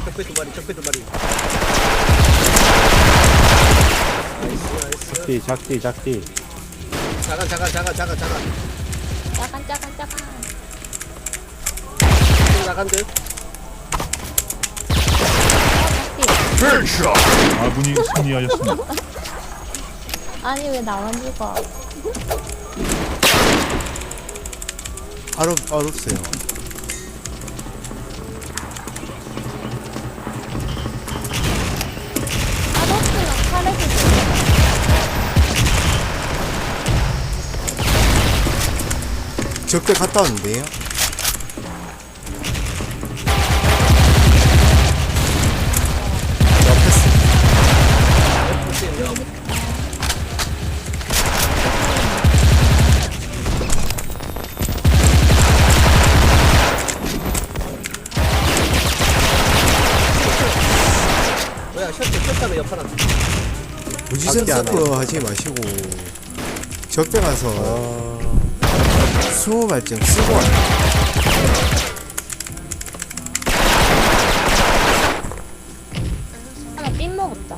적배 두 마리, 적배 두 마리. 나이스, 나이스. 작디 작디 작디 자간, 자간, 자간, 자간, 자간. 짜간 짜간 짜간 또 나간 듯. 어, 아군이 승리하였습니다. 아니 왜 나만 죽어 어렵, 어렵어요. 적대 갔다 왔는데요? 뭐야, 셔츠, 옆안 서브 하지 마시고 적대 가서 수호 발전 쓰고 와요. 하나 삔 먹었다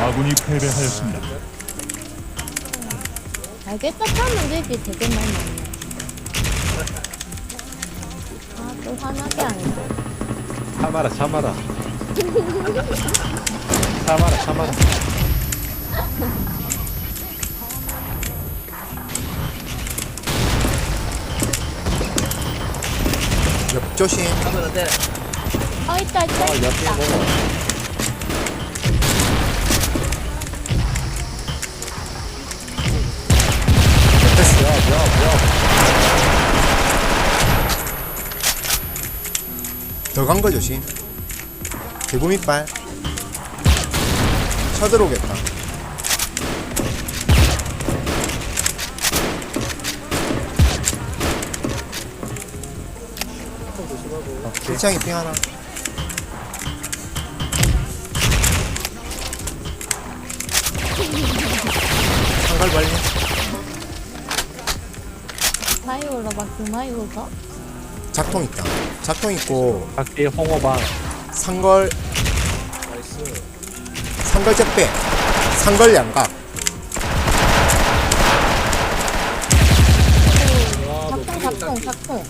아군이 패배하였습니다. 알겠다 하면 되지 되게 많이 먹네 아또 화나게 하네 참아라 참아라 참아라 참아라 옆 조심. 안 돼. 어 있다 있다 어 옆에 있다 먹어 옆에서 더간 거 조심. 대구 이빨 쳐들어오겠다. 일창이 핑 하나. 한갈 발리. 마이 올라봐 그 마이 올라 작통 있다. 작통 있고 작디 홍어방 상걸 나이스. 상걸 적배 상걸 양각 작동 작동 작동